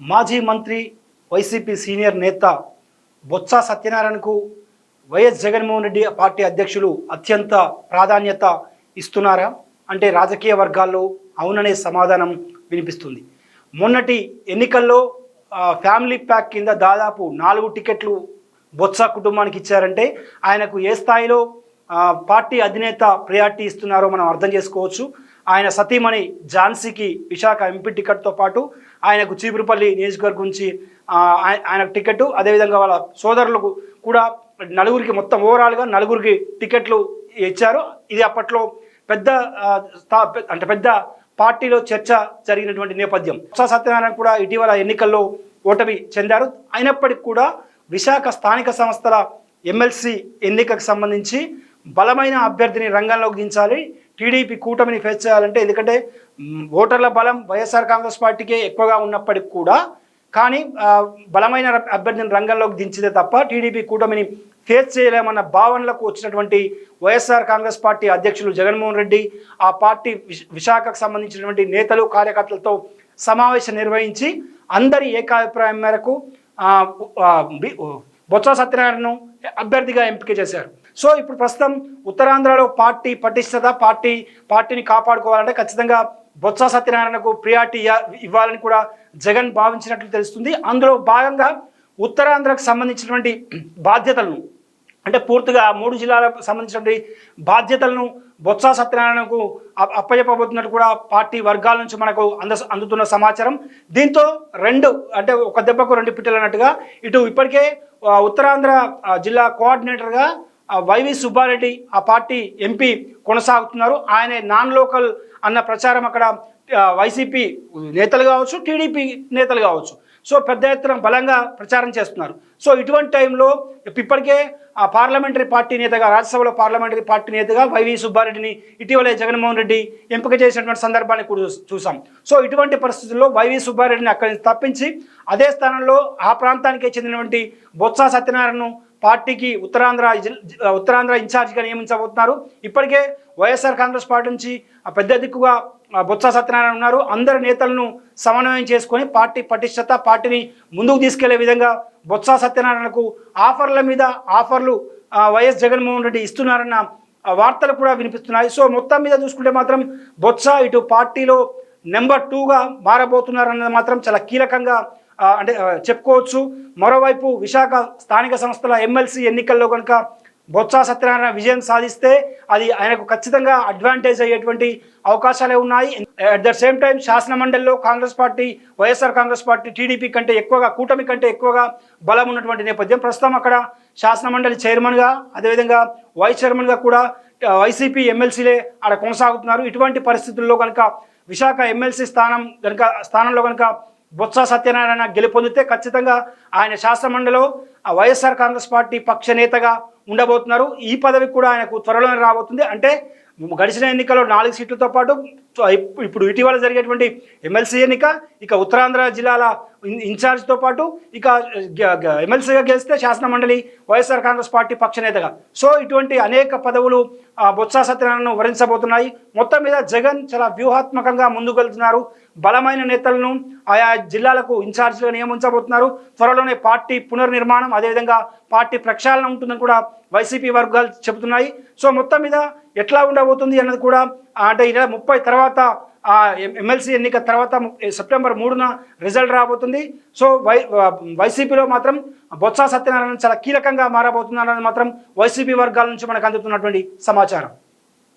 మాజీ మంత్రి YCP senior నేత బొత్స సత్యనారాయణకు వైఎస్ జగన్మోహన్ రెడ్డి పార్టీ అధ్యక్షులు అత్యంత ప్రాధాన్యత ఇస్తున్నారా? అంటే రాజకీయ వర్గాల్లో అవుననే సమాధానం వినిపిస్తుంది. మొన్నటి ఎన్నికల్లో ఫ్యామిలీ ప్యాక్ కింద దాదాపు నాలుగు టికెట్లు బొత్స కుటుంబానికి ఇచ్చారంటే ఆయనకు ఏ స్థాయిలో పార్టీ అధినేత ప్రయారిటీ ఇస్తున్నారో మనం అర్థం చేసుకోవచ్చు. ఆయన సతీమణి ఝాన్సీకి విశాఖ ఎంపీ టికెట్తో పాటు ఆయనకు చీపురుపల్లి నియోజకవర్గం నుంచి ఆయనకు టికెట్ అదేవిధంగా వాళ్ళ సోదరులకు కూడా నలుగురికి మొత్తం ఓవరాల్గా నలుగురికి టికెట్లు ఇచ్చారు. ఇది అప్పట్లో పెద్ద స్థా- అంటే పెద్ద పార్టీలో చర్చ జరిగినటువంటి నేపథ్యం. బొత్స సత్యనారాయణ కూడా ఇటీవల ఎన్నికల్లో ఓటమి చెందారు. అయినప్పటికీ కూడా విశాఖ స్థానిక సంస్థల ఎమ్మెల్సీ ఎన్నికకు సంబంధించి బలమైన అభ్యర్థిని రంగంలోకి దించాలి. టీడీపీ కూటమిని ఫేస్ చేయాలంటే ఎందుకంటే ఓటర్ల బలం వైఎస్ఆర్ కాంగ్రెస్ పార్టీకే ఎక్కువగా ఉన్నప్పటికి కూడా కానీ బలమైన అభ్యర్థిని రంగంలోకి దించితే తప్ప టీడీపీ కూటమిని ఫేస్ చేయలేమన్న భావనలకు వచ్చినటువంటి వైఎస్ఆర్ కాంగ్రెస్ పార్టీ అధ్యక్షులు జగన్మోహన్ రెడ్డి ఆ పార్టీ విశాఖకు సంబంధించినటువంటి నేతలు కార్యకర్తలతో సమావేశం నిర్వహించి అందరి ఏకాభిప్రాయం మేరకు బొత్స సత్యనారాయణను అభ్యర్థిగా ఎంపిక చేశారు. సో ఇప్పుడు ప్రస్తుతం ఉత్తరాంధ్రలో పార్టీ పటిష్టత పార్టీ పార్టీని కాపాడుకోవాలంటే ఖచ్చితంగా బొత్స సత్యనారాయణకు ప్రియారిటీ ఇవ్వాలని కూడా జగన్ భావించినట్లు తెలుస్తుంది. అందులో భాగంగా ఉత్తరాంధ్రకు సంబంధించినటువంటి బాధ్యతలను అంటే పూర్తిగా మూడు జిల్లాలకు సంబంధించినటువంటి బాధ్యతలను బొత్స సత్యనారాయణకు అప్- అప్పచెప్పబోతున్నట్టు కూడా పార్టీ వర్గాల నుంచి మనకు అంద అందుతున్న సమాచారం. దీంతో రెండు అంటే ఒక దెబ్బకు రెండు పిట్టలు అన్నట్టుగా ఇటు ఇప్పటికే ఉత్తరాంధ్ర జిల్లా కోఆర్డినేటర్గా వైవి సుబ్బారెడ్డి ఆ పార్టీ ఎంపీ కొనసాగుతున్నారు. ఆయన నాన్ లోకల్ అన్న ప్రచారం అక్కడ వైసీపీ నేతలు కావచ్చు టీడీపీ నేతలు కావచ్చు. సో పెద్ద ఎత్తున బలంగా ప్రచారం చేస్తున్నారు. సో ఇటువంటి టైంలో ఇప్పటికే ఆ పార్లమెంటరీ పార్టీ నేతగా రాజ్యసభలో పార్లమెంటరీ పార్టీ నేతగా వైవి సుబ్బారెడ్డిని ఇటీవలే జగన్మోహన్ రెడ్డి ఎంపిక చేసినటువంటి సందర్భాన్ని కూడా చూసాం సో ఇటువంటి పరిస్థితుల్లో వైవి సుబ్బారెడ్డిని అక్కడి నుంచి తప్పించి అదే స్థానంలో ఆ ప్రాంతానికే చెందినటువంటి బొత్స సత్యనారాయణను పార్టీకి ఉత్తరాంధ్ర ఉత్తరాంధ్ర ఇన్ఛార్జిగా నియమించబోతున్నారు. ఇప్పటికే వైఎస్ఆర్ కాంగ్రెస్ పార్టీ నుంచి ఆ పెద్ద దిక్కుగా బొత్స సత్యనారాయణ ఉన్నారు. అందరి నేతలను సమన్వయం చేసుకొని పార్టీ పటిష్టత పార్టీని ముందుకు తీసుకెళ్ళే విధంగా బొత్స సత్యనారాయణకు ఆఫర్ల మీద ఆఫర్లు వైఎస్ జగన్మోహన్ రెడ్డి ఇస్తున్నారన్న వార్తలు కూడా వినిపిస్తున్నాయి. సో మొత్తం మీద చూసుకుంటే మాత్రం బొత్స ఇటు పార్టీలో నెంబర్ టూగా మారబోతున్నారన్నది మాత్రం చాలా కీలకంగా అంటే చెప్పుకోవచ్చు. మరోవైపు విశాఖ స్థానిక సంస్థల ఎమ్మెల్సీ ఎన్నికల్లో కనుక బొత్స సత్యనారాయణ విజయం సాధిస్తే అది ఆయనకు ఖచ్చితంగా అడ్వాంటేజ్ అయ్యేటువంటి అవకాశాలే ఉన్నాయి. అట్ ద సేమ్ టైం శాసన మండలిలో Congress party YSR Congress party TDP కంటే ఎక్కువగా కూటమి కంటే ఎక్కువగా బలం ఉన్నటువంటి నేపథ్యం ప్రస్తుతం అక్కడ శాసన మండలి చైర్మన్గా అదేవిధంగా వైస్ చైర్మన్గా కూడా వైసీపీ ఎమ్మెల్సీలే ఆడ కొనసాగుతున్నారు. ఇటువంటి పరిస్థితుల్లో కనుక విశాఖ ఎమ్మెల్సీ స్థానం కనుక స్థానంలో కనుక బొత్స సత్యనారాయణ గెలుపొందితే ఖచ్చితంగా ఆయన శాసనమండలిలో వైఎస్ఆర్ కాంగ్రెస్ పార్టీ పక్ష నేతగా ఉండబోతున్నారు. ఈ పదవి కూడా ఆయనకు త్వరలోనే రాబోతుంది. అంటే గడిచిన ఎన్నికల్లో నాలుగు సీట్లతో పాటు ఇప్- ఇప్పుడు ఇటీవల జరిగేటువంటి ఎమ్మెల్సీ ఎన్నిక ఇక ఉత్తరాంధ్ర జిల్లాల ఇన్ఛార్జ్తో పాటు ఇక ఎమ్మెల్సీగా గెలిస్తే శాసన మండలి వైఎస్ఆర్ కాంగ్రెస్ పార్టీ పక్షనేతగా సో ఇటువంటి అనేక పదవులు ఆ, బొత్స సత్యనారాయణను వరించబోతున్నాయి. మొత్తం మీద జగన్ చాలా వ్యూహాత్మకంగా ముందుకు వెళ్తున్నారు. బలమైన నేతలను ఆయా జిల్లాలకు ఇన్ఛార్జ్గా నియమించబోతున్నారు. త్వరలోనే పార్టీ పునర్నిర్మాణం అదేవిధంగా పార్టీ ప్రక్షాళన ఉంటుందని కూడా వైసీపీ వర్గాలు చెబుతున్నాయి. సో మొత్తం మీద ఎట్లా ఉండబోతుంది అన్నది కూడా అంటే ఇరవై ముప్పై తర్వాత ఆ, ఎమ్మెల్సీ ఎన్నిక తర్వాత సెప్టెంబర్ మూడున రిజల్ట్ రాబోతుంది. సో వై వైసీపీలో మాత్రం బొత్స సత్యనారాయణ చాలా కీలకంగా మారబోతున్నారని మాత్రం వైసీపీ వర్గాల నుంచి మనకు అందుతున్నటువంటి సమాచారం.